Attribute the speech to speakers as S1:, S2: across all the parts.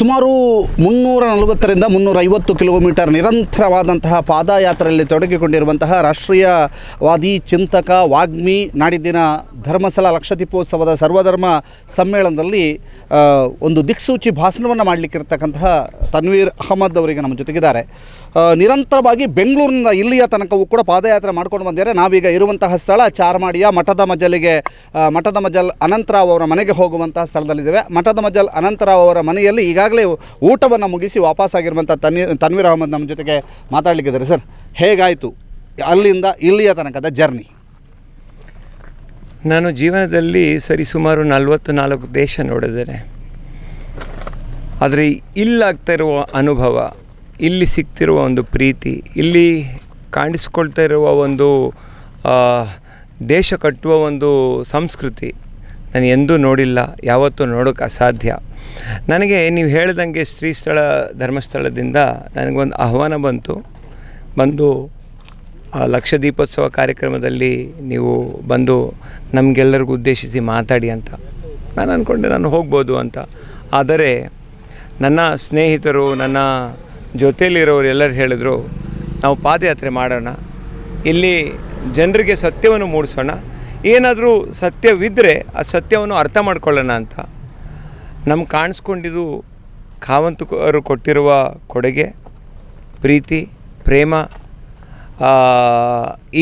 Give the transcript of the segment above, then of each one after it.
S1: ಸುಮಾರು ಮುನ್ನೂರ ನಲವತ್ತರಿಂದ ಮುನ್ನೂರ ಐವತ್ತು ಕಿಲೋಮೀಟರ್ ನಿರಂತರವಾದಂತಹ ಪಾದಯಾತ್ರೆಯಲ್ಲಿ ತೊಡಗಿಕೊಂಡಿರುವಂತಹ ರಾಷ್ಟ್ರೀಯವಾದಿ ಚಿಂತಕ ವಾಗ್ಮಿ ನಾಡಿದ್ದಿನ ಧರ್ಮಸ್ಥಳ ಲಕ್ಷದೀಪೋತ್ಸವದ ಸರ್ವಧರ್ಮ ಸಮ್ಮೇಳನದಲ್ಲಿ ಒಂದು ದಿಕ್ಸೂಚಿ ಭಾಷಣವನ್ನು ಮಾಡಲಿಕ್ಕಿರ್ತಕ್ಕಂತಹ ತನ್ವೀರ್ ಅಹಮದ್ ಅವರಿಗೆ ನಮ್ಮ ಜೊತೆಗಿದ್ದಾರೆ. ನಿರಂತರವಾಗಿ ಬೆಂಗಳೂರಿನಿಂದ ಇಲ್ಲಿಯ ತನಕವೂ ಕೂಡ ಪಾದಯಾತ್ರೆ ಮಾಡ್ಕೊಂಡು ಬಂದಿದ್ದಾರೆ. ನಾವೀಗ ಇರುವಂತಹ ಸ್ಥಳ ಚಾರ್ಮಾಡಿಯ ಮಠದ ಮಜಲಿಗೆ ಮಠದ ಮಜಲ್ ಅನಂತರಾವ್ ಅವರ ಮನೆಗೆ ಹೋಗುವಂತಹ ಸ್ಥಳದಲ್ಲಿದ್ದೇವೆ. ಮಠದ ಮಜಲ್ ಅನಂತರಾವ್ ಅವರ ಮನೆಯಲ್ಲಿ ಈಗಾಗಲೇ ಊಟವನ್ನು ಮುಗಿಸಿ ವಾಪಸ್ಸಾಗಿರುವಂಥ ತನ್ನಿ ತನ್ವೀರ್ ಅಹಮದ್ ನಮ್ಮ ಜೊತೆಗೆ ಮಾತಾಡಲಿಕ್ಕಿದ್ದಾರೆ. ಸರ್, ಹೇಗಾಯಿತು ಅಲ್ಲಿಂದ ಇಲ್ಲಿಯ ತನಕದ ಜರ್ನಿ?
S2: ನಾನು ಜೀವನದಲ್ಲಿ ಸರಿಸುಮಾರು ನಲವತ್ತು ನಾಲ್ಕು ದೇಶ ನೋಡಿದ್ದೇನೆ. ಆದರೆ ಇಲ್ಲಾಗ್ತಾ ಇರುವ ಅನುಭವ ಇಲ್ಲಿ ಸಿಗ್ತಿರುವ ಒಂದು ಪ್ರೀತಿ, ಇಲ್ಲಿ ಕಾಣಿಸ್ಕೊಳ್ತಾ ಇರುವ ಒಂದು ದೇಶ ಕಟ್ಟುವ ಒಂದು ಸಂಸ್ಕೃತಿ ನಾನು ಎಂದೂ ನೋಡಿಲ್ಲ, ಯಾವತ್ತೂ ನೋಡೋಕ್ಕೆ ಅಸಾಧ್ಯ. ನನಗೆ ನೀವು ಹೇಳ್ದಂಗೆ ಶ್ರೀಸ್ಥಳ ಧರ್ಮಸ್ಥಳದಿಂದ ನನಗೊಂದು ಆಹ್ವಾನ ಬಂತು. ಬಂದು ಆ ಲಕ್ಷ ದೀಪೋತ್ಸವ ಕಾರ್ಯಕ್ರಮದಲ್ಲಿ ನೀವು ಬಂದು ನಮಗೆಲ್ಲರಿಗೂ ಉದ್ದೇಶಿಸಿ ಮಾತಾಡಿ ಅಂತ. ನಾನು ಅಂದ್ಕೊಂಡೆ ನಾನು ಹೋಗ್ಬೋದು ಅಂತ. ಆದರೆ ನನ್ನ ಸ್ನೇಹಿತರು, ನನ್ನ ಜೊತೆಯಲ್ಲಿರೋರು ಎಲ್ಲರೂ ಹೇಳಿದ್ರು, ನಾವು ಪಾದಯಾತ್ರೆ ಮಾಡೋಣ, ಇಲ್ಲಿ ಜನರಿಗೆ ಸತ್ಯವನ್ನು ಮೂಡಿಸೋಣ, ಏನಾದರೂ ಸತ್ಯವಿದ್ದರೆ ಆ ಸತ್ಯವನ್ನು ಅರ್ಥ ಮಾಡ್ಕೊಳ್ಳೋಣ ಅಂತ. ನಮ್ಗೆ ಕಾಣಿಸ್ಕೊಂಡಿದ್ದು ಕಾವಂತರು ಕೊಟ್ಟಿರುವ ಕೊಡುಗೆ, ಪ್ರೀತಿ, ಪ್ರೇಮ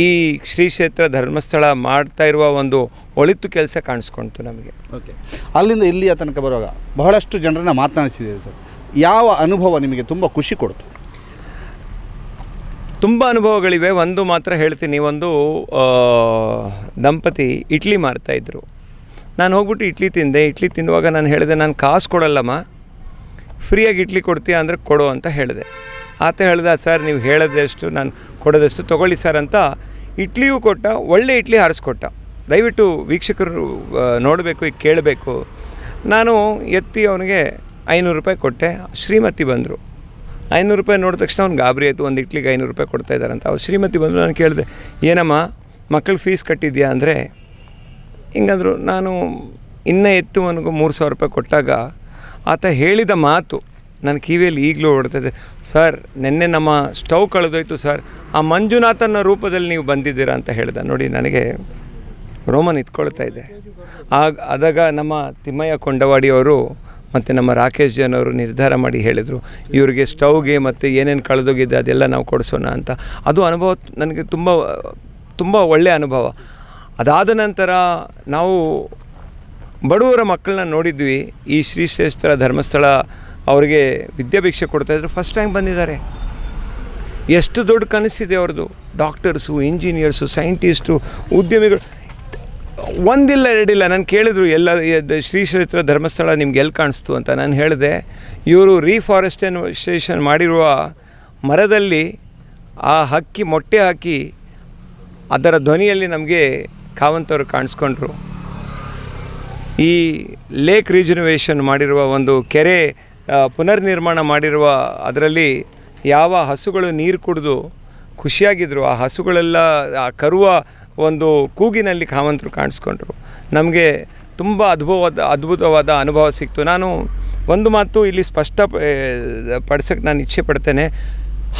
S2: ಈ ಶ್ರೀ ಕ್ಷೇತ್ರ ಧರ್ಮಸ್ಥಳ ಮಾಡ್ತಾ ಇರುವ ಒಂದು ಒಳಿತು ಕೆಲಸ ಕಾಣಿಸ್ಕೊಂತು ನಮಗೆ.
S1: ಓಕೆ ಅಲ್ಲಿಂದ ಇಲ್ಲಿಯ ತನಕ ಬರುವಾಗ ಬಹಳಷ್ಟು ಜನರನ್ನ ಮಾತನಾಡಿಸಿದ್ದೇವೆ ಸರ್. ಯಾವ ಅನುಭವ ನಿಮಗೆ ತುಂಬ ಖುಷಿ ಕೊಡ್ತು?
S2: ತುಂಬ ಅನುಭವಗಳಿವೆ. ಒಂದು ಮಾತ್ರ ಹೇಳ್ತೀನಿ. ಒಂದು ದಂಪತಿ ಇಡ್ಲಿ ಮಾರ್ತಾಯಿದ್ರು ನಾನು ಹೋಗ್ಬಿಟ್ಟು ಇಡ್ಲಿ ತಿಂದೆ. ಇಡ್ಲಿ ತಿನ್ನುವಾಗ ನಾನು ಹೇಳಿದೆ, ನಾನು ಕಾಸು ಕೊಡಲ್ಲಮ್ಮ. ಫ್ರೀಯಾಗಿ ಇಡ್ಲಿ ಕೊಡ್ತೀಯ ಅಂದರೆ ಕೊಡು ಅಂತ ಹೇಳಿದೆ. ಆತ ಹೇಳ್ದೆ, ಸರ್, ನೀವು ಹೇಳೋದೆಷ್ಟು, ನಾನು ಕೊಡೋದಷ್ಟು ತೊಗೊಳ್ಳಿ ಸರ್ ಅಂತ ಇಡ್ಲಿಯೂ ಕೊಟ್ಟ, ಒಳ್ಳೆ ಇಡ್ಲಿ ಹಾರಿಸ್ಕೊಟ್ಟ. ದಯವಿಟ್ಟು ವೀಕ್ಷಕರು ನೋಡಬೇಕು ಈಗ ಕೇಳಬೇಕು. ನಾನು ಎತ್ತಿ ಅವನಿಗೆ ಐನೂರು ರೂಪಾಯಿ ಕೊಟ್ಟೆ. ಶ್ರೀಮತಿ ಬಂದರು. ಐನೂರು ರೂಪಾಯಿ ನೋಡಿದ ತಕ್ಷಣ ಅವ್ನು ಗಾಬರಿ ಆಯಿತು, ಒಂದು ಇಟ್ಲಿಗೆ ಐನೂರು ರೂಪಾಯಿ ಕೊಡ್ತಾ ಇದ್ದಾರೆ ಅಂತ. ಅವ್ರು ಶ್ರೀಮತಿ ಬಂದರು, ನಾನು ಕೇಳಿದೆ, ಏನಮ್ಮ ಮಕ್ಕಳು ಫೀಸ್ ಕಟ್ಟಿದ್ಯಾ ಅಂದರೆ, ಹಿಂಗಂದ್ರು, ನಾನು ಇನ್ನೂ ಎತ್ತು ಅವನಿಗೂ ಮೂರು ಸಾವಿರ ರೂಪಾಯಿ ಕೊಟ್ಟಾಗ ಆತ ಹೇಳಿದ ಮಾತು ನನ್ನ ಕಿವಿಯಲ್ಲಿ ಈಗಲೂ ಓಡ್ತದೆ ಸರ್, ನಿನ್ನೆ ನಮ್ಮ ಸ್ಟವ್ ಕಳೆದೋಯ್ತು ಸರ್. ಆ ಮಂಜುನಾಥನ ರೂಪದಲ್ಲಿ ನೀವು ಬಂದಿದ್ದೀರಾ ಅಂತ ಹೇಳಿದೆ. ನೋಡಿ, ನನಗೆ ರೋಮನ್ ಇತ್ಕೊಳ್ತಾ ಇದೆ. ಆಗ ಅದಾಗ ನಮ್ಮ ತಿಮ್ಮಯ್ಯ ಕೊಂಡವಾಡಿಯವರು ಮತ್ತು ನಮ್ಮ ರಾಕೇಶ್ ಜನ್ ಅವರು ನಿರ್ಧಾರ ಮಾಡಿ ಹೇಳಿದರು, ಇವರಿಗೆ ಸ್ಟವ್ಗೆ ಮತ್ತು ಏನೇನು ಕಳೆದೋಗಿದೆ ಅದೆಲ್ಲ ನಾವು ಕೊಡಿಸೋಣ ಅಂತ. ಅದು ಅನುಭವ ನನಗೆ ತುಂಬ ತುಂಬ ಒಳ್ಳೆಯ ಅನುಭವ. ಅದಾದ ನಂತರ ನಾವು ಬಡವರ ಮಕ್ಕಳನ್ನ ನೋಡಿದ್ವಿ. ಈ ಶ್ರೀ ಶ್ರೇಷ್ಠರ ಧರ್ಮಸ್ಥಳ ಅವರಿಗೆ ವಿದ್ಯಾಭಿಕ್ಷೆ ಕೊಡ್ತಾಯಿದ್ರು ಫಸ್ಟ್ ಟೈಮ್ ಬಂದಿದ್ದಾರೆ. ಎಷ್ಟು ದೊಡ್ಡ ಕನಸಿದೆ ಅವ್ರದ್ದು. ಡಾಕ್ಟರ್ಸು ಇಂಜಿನಿಯರ್ಸು ಸೈಂಟಿಸ್ಟು ಉದ್ಯಮಿಗಳು. ಒಂದಿಲ್ಲ ಎರಡಿಲ್ಲ. ನಾನು ಕೇಳಿದ್ರು, ಎಲ್ಲ ಶ್ರೀ ಕ್ಷೇತ್ರ ಧರ್ಮಸ್ಥಳ ನಿಮ್ಗೆ ಎಲ್ಲಿ ಕಾಣಿಸ್ತು ಅಂತ. ನಾನು ಹೇಳಿದೆ, ಇವರು ರೀಫಾರೆಸ್ಟೇಷನ್ ಮಾಡಿರುವ ಮರದಲ್ಲಿ ಆ ಹಕ್ಕಿ, ಮೊಟ್ಟೆ ಹಾಕಿ ಅದರ ಧ್ವನಿಯಲ್ಲಿ ನಮಗೆ ಕಾವಂತವರು ಕಾಣಿಸ್ಕೊಂಡ್ರು. ಈ ಲೇಕ್ ರಿಜನವೇಷನ್ ಮಾಡಿರುವ ಒಂದು ಕೆರೆ ಪುನರ್ನಿರ್ಮಾಣ ಮಾಡಿರುವ ಅದರಲ್ಲಿ ಯಾವ ಹಸುಗಳು ನೀರು ಕುಡಿದು ಖುಷಿಯಾಗಿದ್ದರು ಆ ಹಸುಗಳೆಲ್ಲ, ಆ ಕರುವ ಒಂದು ಕೂಗಿನಲ್ಲಿ ಕಾಮಂತರು ಕಾಣಿಸ್ಕೊಂಡ್ರು. ನಮಗೆ ತುಂಬ ಅದ್ಭುತವಾದ ಅದ್ಭುತವಾದ ಅನುಭವ ಸಿಕ್ತು. ನಾನು ಒಂದು ಮಾತು ಇಲ್ಲಿ ಸ್ಪಷ್ಟ ಪಡಿಸೋಕ್ಕೆ ನಾನು ಇಚ್ಛೆ ಪಡ್ತೇನೆ.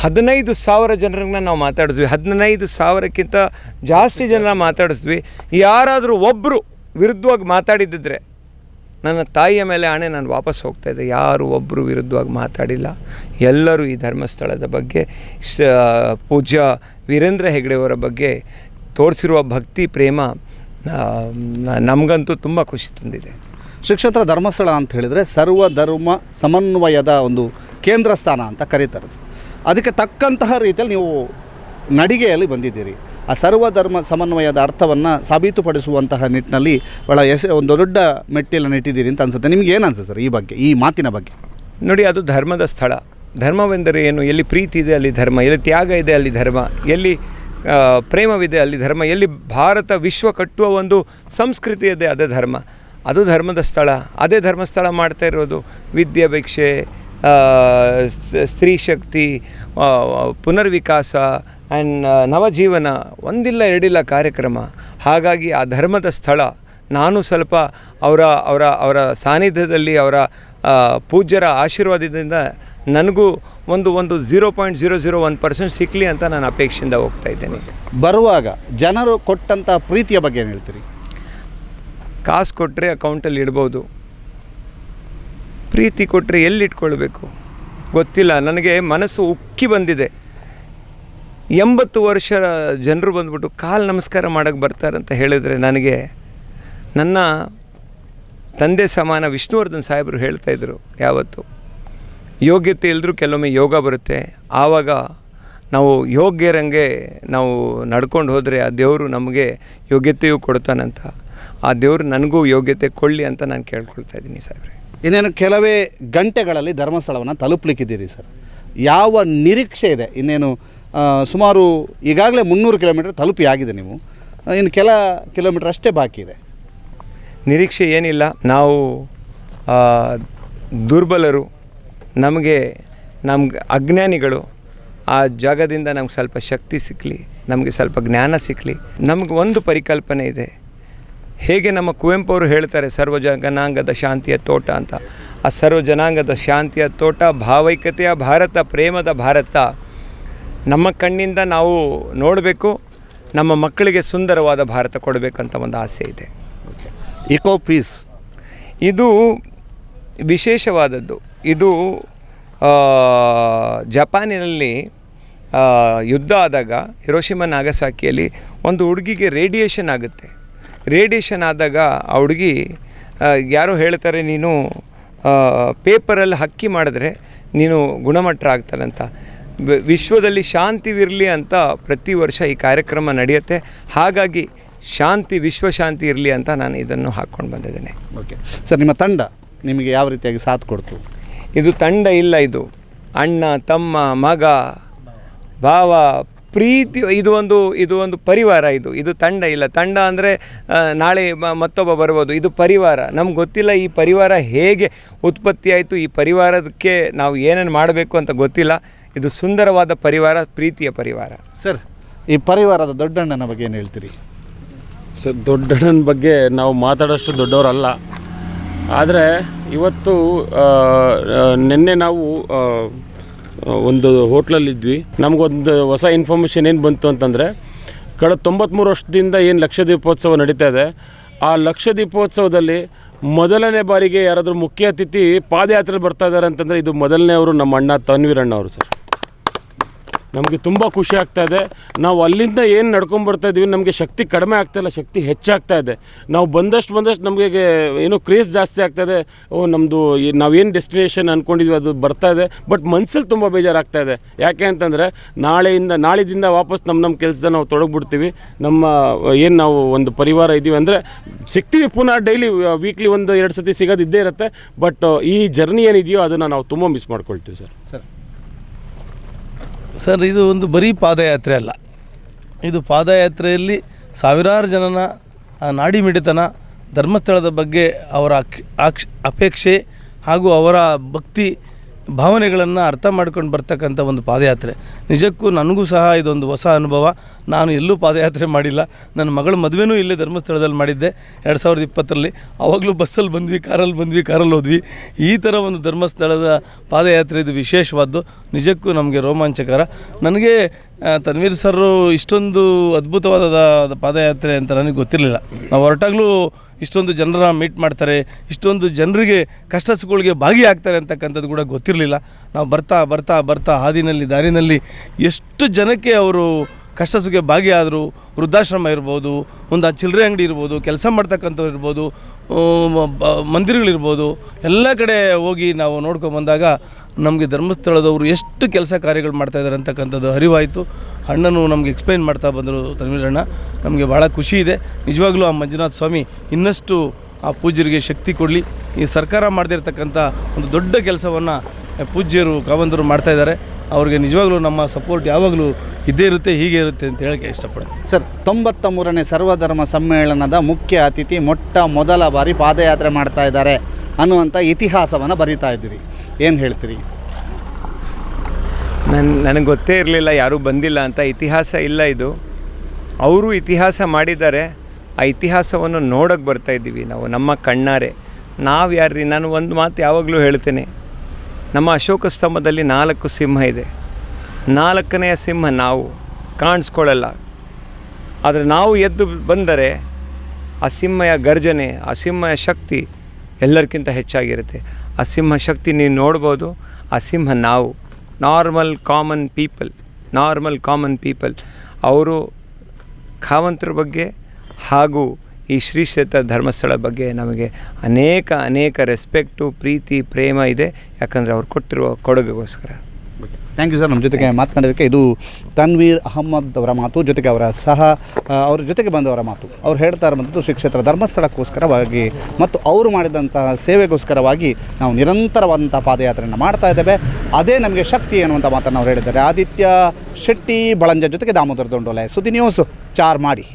S2: ಹದಿನೈದು ಸಾವಿರ ಜನರನ್ನ ನಾವು ಮಾತಾಡಿದ್ವಿ. ಹದಿನೈದು ಸಾವಿರಕ್ಕಿಂತ ಜಾಸ್ತಿ ಜನ ಮಾತಾಡಿಸ್ವಿ ಯಾರಾದರೂ ಒಬ್ಬರು ವಿರುದ್ಧವಾಗಿ ಮಾತಾಡಿದ್ದಿದ್ರೆ ನನ್ನ ತಾಯಿಯ ಮೇಲೆ ಆಣೆ ನಾನು ವಾಪಸ್ ಹೋಗ್ತಾ ಇದ್ದೆ. ಯಾರು ಒಬ್ಬರು ವಿರುದ್ಧವಾಗಿ ಮಾತಾಡಿಲ್ಲ. ಎಲ್ಲರೂ ಈ ಧರ್ಮಸ್ಥಳದ ಬಗ್ಗೆ, ಶ, ಪೂಜ್ಯ ವೀರೇಂದ್ರ ಹೆಗಡೆಯವರ ಬಗ್ಗೆ ತೋರಿಸಿರುವ ಭಕ್ತಿ ಪ್ರೇಮ ನಮಗಂತೂ ತುಂಬ ಖುಷಿ ತಂದಿದೆ.
S1: ಶ್ರೀಕ್ಷೇತ್ರ ಧರ್ಮಸ್ಥಳ ಅಂತ ಹೇಳಿದರೆ ಸರ್ವ ಧರ್ಮ ಸಮನ್ವಯದ ಒಂದು ಕೇಂದ್ರ ಸ್ಥಾನ ಅಂತ ಕರೀತಾರೆ ಸರ್. ಅದಕ್ಕೆ ತಕ್ಕಂತಹ ರೀತಿಯಲ್ಲಿ ನೀವು ನಡಿಗೆಯಲ್ಲಿ ಬಂದಿದ್ದೀರಿ. ಆ ಸರ್ವಧರ್ಮ ಸಮನ್ವಯದ ಅರ್ಥವನ್ನು ಸಾಬೀತುಪಡಿಸುವಂತಹ ನಿಟ್ಟಿನಲ್ಲಿ ಬಹಳ ಎಸ್ ಒಂದು ದೊಡ್ಡ ಮೆಟ್ಟಿಲನ್ನು ಇಟ್ಟಿದ್ದೀರಿ ಅಂತ ಅನ್ಸುತ್ತೆ. ನಿಮ್ಗೆ ಏನು ಅನ್ಸುತ್ತೆ ಸರ್ ಈ ಬಗ್ಗೆ ಈ ಮಾತಿನ ಬಗ್ಗೆ?
S2: ನೋಡಿ ಅದು ಧರ್ಮದ ಸ್ಥಳ. ಧರ್ಮವೆಂದರೆ ಏನು? ಎಲ್ಲಿ ಪ್ರೀತಿ ಇದೆ ಅಲ್ಲಿ ಧರ್ಮ ಎಲ್ಲಿ ತ್ಯಾಗ ಇದೆ ಅಲ್ಲಿ ಧರ್ಮ ಎಲ್ಲಿ ಪ್ರೇಮವಿದೆ ಅಲ್ಲಿ ಧರ್ಮ. ಎಲ್ಲಿ ಭಾರತ ವಿಶ್ವ ಕಟ್ಟುವ ಒಂದು ಸಂಸ್ಕೃತಿ ಇದೆ ಅದೇ ಧರ್ಮ. ಅದು ಧರ್ಮದ ಸ್ಥಳ. ಅದೇ ಧರ್ಮಸ್ಥಳ ಮಾಡ್ತಾ ಇರೋದು ವಿದ್ಯಾಭಿಕ್ಷೆ ಸ್ತ್ರೀ ಶಕ್ತಿ ಪುನರ್ವಿಕಾಸ ಆ್ಯಂಡ್ ನವಜೀವನ. ಒಂದಿಲ್ಲ ಎರಡಿಲ್ಲ ಕಾರ್ಯಕ್ರಮ. ಹಾಗಾಗಿ ಆ ಧರ್ಮದ ಸ್ಥಳ. ನಾನು ಸ್ವಲ್ಪ ಅವರ ಅವರ ಅವರ ಸಾನ್ನಿಧ್ಯದಲ್ಲಿ ಅವರ ಪೂಜ್ಯರ ಆಶೀರ್ವಾದದಿಂದ ನನಗೂ ಒಂದು ಒಂದು zero point zero zero one percent ಸಿಕ್ಕಲಿ ಅಂತ ನಾನು ಅಪೇಕ್ಷೆಯಿಂದ ಹೋಗ್ತಾ ಇದ್ದೇನೆ.
S1: ಬರುವಾಗ ಜನರು ಕೊಟ್ಟಂಥ ಪ್ರೀತಿಯ ಬಗ್ಗೆ ಏನು ಹೇಳ್ತೀರಿ?
S2: ಕಾಸು ಕೊಟ್ಟರೆ ಅಕೌಂಟಲ್ಲಿ ಇಡ್ಬೋದು. ಪ್ರೀತಿ ಕೊಟ್ಟರೆ ಎಲ್ಲಿ ಇಟ್ಕೊಳ್ಬೇಕು ಗೊತ್ತಿಲ್ಲ. ನನಗೆ ಮನಸ್ಸು ಉಕ್ಕಿ ಬಂದಿದೆ. ಎಂಬತ್ತು ವರ್ಷ ಜನರು ಬಂದ್ಬಿಟ್ಟು ಕಾಲು ನಮಸ್ಕಾರ ಮಾಡೋಕ್ಕೆ ಬರ್ತಾರಂತ ಹೇಳಿದರೆ ನನಗೆ ನನ್ನ ತಂದೆ ಸಮಾನ ವಿಷ್ಣುವರ್ಧನ್ ಸಾಹೇಬರು ಹೇಳ್ತಾಯಿದ್ರು ಯಾವತ್ತು. ಯೋಗ್ಯತೆ ಇಲ್ಲದ್ರೂ ಕೆಲವೊಮ್ಮೆ ಯೋಗ ಬರುತ್ತೆ. ಆವಾಗ ನಾವು ಯೋಗ್ಯರಂಗೆ ನಾವು ನಡ್ಕೊಂಡು ಹೋದರೆ ಆ ದೇವರು ನಮಗೆ ಯೋಗ್ಯತೆಯೂ ಕೊಡ್ತಾನಂತ. ಆ ದೇವರು ನನಗೂ ಯೋಗ್ಯತೆ ಕೊಳ್ಳಿ ಅಂತ ನಾನು ಕೇಳ್ಕೊಳ್ತಾ ಇದ್ದೀನಿ ಸಾಹೇಬ್ರೆ.
S1: ಇನ್ನೇನು ಕೆಲವೇ ಗಂಟೆಗಳಲ್ಲಿ ಧರ್ಮಸ್ಥಳವನ್ನು ತಲುಪಲಿಕ್ಕಿದ್ದೀರಿ ಸರ್. ಯಾವ ನಿರೀಕ್ಷೆ ಇದೆ? ಇನ್ನೇನು ಸುಮಾರು ಈಗಾಗಲೇ ಮುನ್ನೂರು ಕಿಲೋಮೀಟರ್ ತಲುಪಿ ಆಗಿದೆ ನೀವು. ಇನ್ನು ಕೆಲ ಕಿಲೋಮೀಟರ್ ಅಷ್ಟೇ ಬಾಕಿ ಇದೆ.
S2: ನಿರೀಕ್ಷೆ ಏನಿಲ್ಲ. ನಾವು ದುರ್ಬಲರು ನಮಗೆ ನಮ್ಗೆ ಅಜ್ಞಾನಿಗಳು ಆ ಜಾಗದಿಂದ ನಮ್ಗೆ ಸ್ವಲ್ಪ ಶಕ್ತಿ ಸಿಕ್ಕಲಿ ನಮಗೆ ಸ್ವಲ್ಪ ಜ್ಞಾನ ಸಿಕ್ಕಲಿ ನಮ್ಗೆ ಒಂದು ಪರಿಕಲ್ಪನೆ ಇದೆ. ಹೇಗೆ ನಮ್ಮ ಕುವೆಂಪು ಅವರು ಹೇಳ್ತಾರೆ ಸರ್ವ ಜನಾಂಗದ ಶಾಂತಿಯ ತೋಟ ಅಂತ. ಆ ಸರ್ವ ಜನಾಂಗದ ಶಾಂತಿಯ ತೋಟ ಭಾವೈಕ್ಯತೆಯ ಭಾರತ ಪ್ರೇಮದ ಭಾರತ. ನಮ್ಮ ಕಣ್ಣಿಂದ ನಾವು ನೋಡಬೇಕು ನಮ್ಮ ಮಕ್ಕಳಿಗೆ ಸುಂದರವಾದ ಭಾರತ ಕೊಡಬೇಕಂತ ಒಂದು ಆಸೆ ಇದೆ.
S1: ಇಕೋ ಪೀಸ್
S2: ಇದು ವಿಶೇಷವಾದದ್ದು. ಇದು ಜಪಾನಿನಲ್ಲಿ ಯುದ್ಧ ಆದಾಗ ಹಿರೋಶಿಮ ನಾಗಸಾಕಿಯಲ್ಲಿ ಒಂದು ಹುಡುಗಿಗೆ ರೇಡಿಯೇಷನ್ ಆಗುತ್ತೆ. ರೇಡಿಯೇಷನ್ ಆದಾಗ ಆ ಹುಡುಗಿ ಯಾರು ಯಾರೋ ಹೇಳ್ತಾರೆ, ನೀನು ಪೇಪರಲ್ಲಿ ಹಕ್ಕಿ ಮಾಡಿದ್ರೆ ನೀನು ಗುಣಮಟ್ಟ ಆಗ್ತಾರಂತ ವಿಶ್ವದಲ್ಲಿ ಶಾಂತಿವಿರಲಿ ಅಂತ ಪ್ರತಿ ವರ್ಷ ಈ ಕಾರ್ಯಕ್ರಮ ನಡೆಯುತ್ತೆ. ಹಾಗಾಗಿ ಶಾಂತಿ, ವಿಶ್ವಶಾಂತಿ ಇರಲಿ ಅಂತ ನಾನು ಇದನ್ನು ಹಾಕ್ಕೊಂಡು ಬಂದಿದ್ದೇನೆ.
S1: ಓಕೆ. ಸರ್, ನಿಮ್ಮ ತಂಡ ನಿಮಗೆ ಯಾವ ರೀತಿಯಾಗಿ ಸಾಥ್ ಕೊಡ್ತು?
S2: ಇದು ತಂಡ ಇಲ್ಲ ಇದು. ಅಣ್ಣ ತಮ್ಮ ಮಗ ಭಾವ ಪ್ರೀತಿ ಇದು ಒಂದು ಇದು ಒಂದು ಪರಿವಾರ ಇದು. ಇದು ತಂಡ ಇಲ್ಲ. ತಂಡ ಅಂದರೆ ನಾಳೆ ಮತ್ತೊಬ್ಬ ಬರ್ಬೋದು. ಇದು ಪರಿವಾರ. ನಮ್ಗೆ ಗೊತ್ತಿಲ್ಲ ಈ ಪರಿವಾರ ಹೇಗೆ ಉತ್ಪತ್ತಿ ಆಯಿತು ಈ ಪರಿವಾರಕ್ಕೆ ನಾವು ಏನೇನು ಮಾಡಬೇಕು ಅಂತ ಗೊತ್ತಿಲ್ಲ. ಇದು ಸುಂದರವಾದ ಪರಿವಾರ ಪ್ರೀತಿಯ ಪರಿವಾರ.
S1: ಸರ್ ಈ ಪರಿವಾರದ ದೊಡ್ಡಣ್ಣನ ಬಗ್ಗೆ ಏನು ಹೇಳ್ತೀರಿ?
S3: ಸರ್ ದೊಡ್ಡಣ್ಣನ ಬಗ್ಗೆ ನಾವು ಮಾತಾಡೋಷ್ಟು ದೊಡ್ಡವರಲ್ಲ. ಆದರೆ ಇವತ್ತು ನಿನ್ನೆ ನಾವು ಒಂದು ಹೋಟ್ಲಲ್ಲಿದ್ವಿ. ನಮಗೊಂದು ಹೊಸ ಇನ್ಫಾರ್ಮೇಷನ್ ಏನು ಬಂತು ಅಂತಂದರೆ, ಕಳೆದ ತೊಂಬತ್ತ್ಮೂರು ವರ್ಷದಿಂದ ಏನು ಲಕ್ಷ ದೀಪೋತ್ಸವ ನಡೀತಾ ಇದೆ, ಆ ಲಕ್ಷ ದೀಪೋತ್ಸವದಲ್ಲಿ ಮೊದಲನೇ ಬಾರಿಗೆ ಯಾರಾದರೂ ಮುಖ್ಯ ಅತಿಥಿ ಪಾದಯಾತ್ರೆ ಬರ್ತಾ ಇದ್ದಾರೆ ಅಂತಂದರೆ ಇದು ಮೊದಲನೇ ಅವರು ನಮ್ಮ ಅಣ್ಣ ತನ್ವೀರಣ್ಣ ಅವರು ಸರ್. ನಮಗೆ ತುಂಬ ಖುಷಿ ಆಗ್ತಾ ಇದೆ. ನಾವು ಅಲ್ಲಿಂದ ಏನು ನಡ್ಕೊಂಬರ್ತಾ ಇದ್ದೀವಿ ನಮಗೆ ಶಕ್ತಿ ಕಡಿಮೆ ಆಗ್ತಾ ಇಲ್ಲ, ಶಕ್ತಿ ಹೆಚ್ಚಾಗ್ತಾ ಇದೆ. ನಾವು ಬಂದಷ್ಟು ಬಂದಷ್ಟು ನಮಗೆ ಏನೋ ಕ್ರೇಜ್ ಜಾಸ್ತಿ ಆಗ್ತಾ ಇದೆ. ಓ ನಮ್ಮದು ನಾವೇನು ಡೆಸ್ಟಿನೇಷನ್ ಅಂದ್ಕೊಂಡಿದ್ವಿ ಅದು ಬರ್ತಾ ಇದೆ. ಬಟ್ ಮನ್ಸಲ್ಲಿ ತುಂಬ ಬೇಜಾರಾಗ್ತಾ ಇದೆ. ಯಾಕೆ ಅಂತಂದರೆ, ನಾಳೆಯಿಂದ, ನಾಳಿದಿಂದ ವಾಪಸ್ ನಮ್ಮ ನಮ್ಮ ಕೆಲಸದ ನಾವು ತೊಡಗ್ಬಿಡ್ತೀವಿ. ನಮ್ಮ, ಏನು ನಾವು ಒಂದು ಪರಿವಾರ ಇದ್ದೀವಿ ಅಂದರೆ, ಸಿಗ್ತೀವಿ ಪುನಃ ಡೈಲಿ ವೀಕ್ಲಿ ಒಂದು ಎರಡು ಸತಿ ಸಿಗೋದು ಇದ್ದೇ ಇರುತ್ತೆ. ಬಟ್, ಈ ಜರ್ನಿ ಏನಿದೆಯೋ ಅದನ್ನು ನಾವು ತುಂಬ ಮಿಸ್ ಮಾಡ್ಕೊಳ್ತೀವಿ ಸರ್.
S1: ಸರ್
S4: ಸರ್, ಇದು ಒಂದು ಬರೀ ಪಾದಯಾತ್ರೆ ಅಲ್ಲ. ಇದು ಪಾದಯಾತ್ರೆಯಲ್ಲಿ ಸಾವಿರಾರು ಜನನ ನಾಡಿ ಮಿಡಿತನ, ಧರ್ಮಸ್ಥಳದ ಬಗ್ಗೆ ಅವರ ಅಕ್ ಅಪೇಕ್ಷೆ ಹಾಗೂ ಅವರ ಭಕ್ತಿ ಭಾವನೆಗಳನ್ನು ಅರ್ಥ ಮಾಡ್ಕೊಂಡು ಬರ್ತಕ್ಕಂಥ ಒಂದು ಪಾದಯಾತ್ರೆ. ನಿಜಕ್ಕೂ ನನಗೂ ಸಹ ಇದೊಂದು ಹೊಸ ಅನುಭವ. ನಾನು ಎಲ್ಲೂ ಪಾದಯಾತ್ರೆ ಮಾಡಿಲ್ಲ. ನನ್ನ ಮಗಳ ಮದುವೆನೂ ಇಲ್ಲೇ ಧರ್ಮಸ್ಥಳದಲ್ಲಿ ಮಾಡಿದ್ದೆ. ಎರಡು ಸಾವಿರದ ಇಪ್ಪತ್ತರಲ್ಲಿ. ಆವಾಗಲೂ ಬಸ್ಸಲ್ಲಿ ಬಂದ್ವಿ, ಕಾರಲ್ಲಿ ಬಂದ್ವಿ, ಕಾರಲ್ಲಿ ಹೋದ್ವಿ. ಈ ಥರ ಒಂದು ಧರ್ಮಸ್ಥಳದ ಪಾದಯಾತ್ರೆ ಇದು ವಿಶೇಷವಾದ್ದು. ನಿಜಕ್ಕೂ ನಮಗೆ ರೋಮಾಂಚಕರ. ನನಗೆ ತನ್ವೀರ್ ಸರ್ ಇಷ್ಟೊಂದು ಅದ್ಭುತವಾದ ಪಾದಯಾತ್ರೆ ಅಂತ ನನಗೆ ಗೊತ್ತಿರಲಿಲ್ಲ. ನಾವು ಹೊರಟಾಗಲೂ ಇಷ್ಟೊಂದು ಜನರ ಮೀಟ್ ಮಾಡ್ತಾರೆ, ಇಷ್ಟೊಂದು ಜನರಿಗೆ ಕಷ್ಟ ಸುಖಗಳಿಗೆ ಭಾಗಿಯಾಗ್ತಾರೆ ಅಂತಕ್ಕಂಥದ್ದು ಕೂಡ ಗೊತ್ತಿರಲಿಲ್ಲ. ನಾವು ಬರ್ತಾ ಬರ್ತಾ ಬರ್ತಾ ಹಾದಿನಲ್ಲಿ, ದಾರಿನಲ್ಲಿ ಎಷ್ಟು ಜನಕ್ಕೆ ಅವರು ಕಷ್ಟ ಸುಖ ಭಾಗಿಯಾದರು ವೃದ್ಧಾಶ್ರಮ ಇರ್ಬೋದು, ಒಂದು ಚಿಲ್ಲರೆ ಅಂಗಡಿ ಇರ್ಬೋದು, ಕೆಲಸ ಮಾಡ್ತಕ್ಕಂಥವ್ರು ಇರ್ಬೋದು ಮಂದಿರಗಳಿರ್ಬೋದು, ಎಲ್ಲ ಕಡೆ ಹೋಗಿ ನಾವು ನೋಡ್ಕೊಂಬಂದಾಗ ನಮಗೆ ಧರ್ಮಸ್ಥಳದವರು ಎಷ್ಟು ಕೆಲಸ ಕಾರ್ಯಗಳು ಮಾಡ್ತಾ ಇದ್ದಾರೆ ಅಂತಕ್ಕಂಥದ್ದು ಅರಿವಾಯಿತು. ಅಣ್ಣನು ನಮಗೆ ಎಕ್ಸ್ಪ್ಲೈನ್ ಮಾಡ್ತಾ ಬಂದರು ತನ್ವೀರಣ್ಣ. ನಮಗೆ ಭಾಳ ಖುಷಿ ಇದೆ. ನಿಜವಾಗ್ಲೂ ಆ ಮಂಜುನಾಥ ಸ್ವಾಮಿ ಇನ್ನಷ್ಟು ಆ ಪೂಜ್ಯರಿಗೆ ಶಕ್ತಿ ಕೊಡಲಿ. ಈ ಸರ್ಕಾರ ಮಾಡದಿರ್ತಕ್ಕಂಥ ಒಂದು ದೊಡ್ಡ ಕೆಲಸವನ್ನು ಪೂಜ್ಯರು ಕಾವಂದರು ಮಾಡ್ತಾ ಇದ್ದಾರೆ ಅವ್ರಿಗೆ ನಿಜವಾಗ್ಲೂ ನಮ್ಮ ಸಪೋರ್ಟ್ ಯಾವಾಗಲೂ ಇದೇ ಇರುತ್ತೆ ಹೀಗೆ ಇರುತ್ತೆ ಅಂತ ಹೇಳಕ್ಕೆ ಇಷ್ಟಪಡ್ತೀನಿ.
S1: ಸರ್ ತೊಂಬತ್ತ ಮೂರನೇ ಸರ್ವಧರ್ಮ ಸಮ್ಮೇಳನದ ಮುಖ್ಯ ಅತಿಥಿ ಮೊಟ್ಟ ಮೊದಲ ಬಾರಿ ಪಾದಯಾತ್ರೆ ಮಾಡ್ತಾ ಇದ್ದಾರೆ ಅನ್ನುವಂಥ ಇತಿಹಾಸವನ್ನು ಬರಿತಾ ಇದ್ದೀರಿ. ಏನು ಹೇಳ್ತೀರಿ?
S2: ನನ್ನ ನನಗೆ ಗೊತ್ತೇ ಇರಲಿಲ್ಲ ಯಾರೂ ಬಂದಿಲ್ಲ ಅಂತ. ಇತಿಹಾಸ ಇಲ್ಲ ಇದು. ಅವರು ಇತಿಹಾಸ ಮಾಡಿದ್ದಾರೆ. ಆ ಇತಿಹಾಸವನ್ನು ನೋಡೋಕ್ಕೆ ಬರ್ತಾ ಇದ್ದೀವಿ ನಾವು ನಮ್ಮ ಕಣ್ಣಾರೆ. ನಾವು ಯಾರ್ರಿ ನಾನು ಒಂದು ಮಾತು ಯಾವಾಗಲೂ ಹೇಳ್ತೇನೆ. ನಮ್ಮ ಅಶೋಕ ಸ್ತಂಭದಲ್ಲಿ ನಾಲ್ಕು ಸಿಂಹ ಇದೆ. ನಾಲ್ಕನೆಯ ಸಿಂಹ ನಾವು, ಕಾಣಿಸ್ಕೊಳ್ಳಲ್ಲ. ಆದರೆ ನಾವು ಎದ್ದು ಬಂದರೆ ಆ ಸಿಂಹಯ ಗರ್ಜನೆ, ಆ ಸಿಂಹಯ ಶಕ್ತಿ ಎಲ್ಲರಿಗಿಂತ ಹೆಚ್ಚಾಗಿರುತ್ತೆ. ಆ ಸಿಂಹ ಶಕ್ತಿ ನೀವು ನೋಡ್ಬೋದು, ಆ ಸಿಂಹ ನಾವು. Normal common people normal common people ಅವರು ಖಾವಂತರ ಬಗ್ಗೆ ಹಾಗೂ ಈ ಶ್ರೀ ಕ್ಷೇತ್ರ ಧರ್ಮಸ್ಥಳ ಬಗ್ಗೆ ನಮಗೆ ಅನೇಕ ಅನೇಕ ರೆಸ್ಪೆಕ್ಟು ಪ್ರೀತಿ, ಪ್ರೇಮ ಇದೆ. ಯಾಕಂದರೆ ಅವ್ರು ಕೊಟ್ಟಿರುವ ಕೊಡುಗೆಗೋಸ್ಕರ.
S1: ಥ್ಯಾಂಕ್ ಯು ಸರ್ ನಮ್ಮ ಜೊತೆಗೆ ಮಾತನಾಡೋದಕ್ಕೆ ಇದು ತನ್ವೀರ್ ಅಹಮ್ಮದ್ ಅವರ ಮಾತು, ಜೊತೆಗೆ ಅವರ ಸಹ ಅವ್ರ ಜೊತೆಗೆ ಬಂದವರ ಮಾತು. ಅವ್ರು ಹೇಳ್ತಾ ಇರುವಂಥದ್ದು ಶ್ರೀ ಕ್ಷೇತ್ರ ಧರ್ಮಸ್ಥಳಕ್ಕೋಸ್ಕರವಾಗಿ ಮತ್ತು ಅವರು ಮಾಡಿದಂತಹ ಸೇವೆಗೋಸ್ಕರವಾಗಿ ನಾವು ನಿರಂತರವಾದಂಥ ಪಾದಯಾತ್ರೆಯನ್ನು ಮಾಡ್ತಾ ಇದ್ದೇವೆ. ಅದೇ ನಮಗೆ ಶಕ್ತಿ ಅನ್ನುವಂಥ ಮಾತನ್ನು ಅವ್ರು ಹೇಳಿದ್ದಾರೆ. ಆದಿತ್ಯ ಶೆಟ್ಟಿ, ಬಳಂಜ ಜೊತೆಗೆ ದಾಮೋದರ ದೊಂಡೋಲೆ. ಸುದ್ದಿ ನ್ಯೂಸ್ ಚಾರ್ ಮಾಡಿ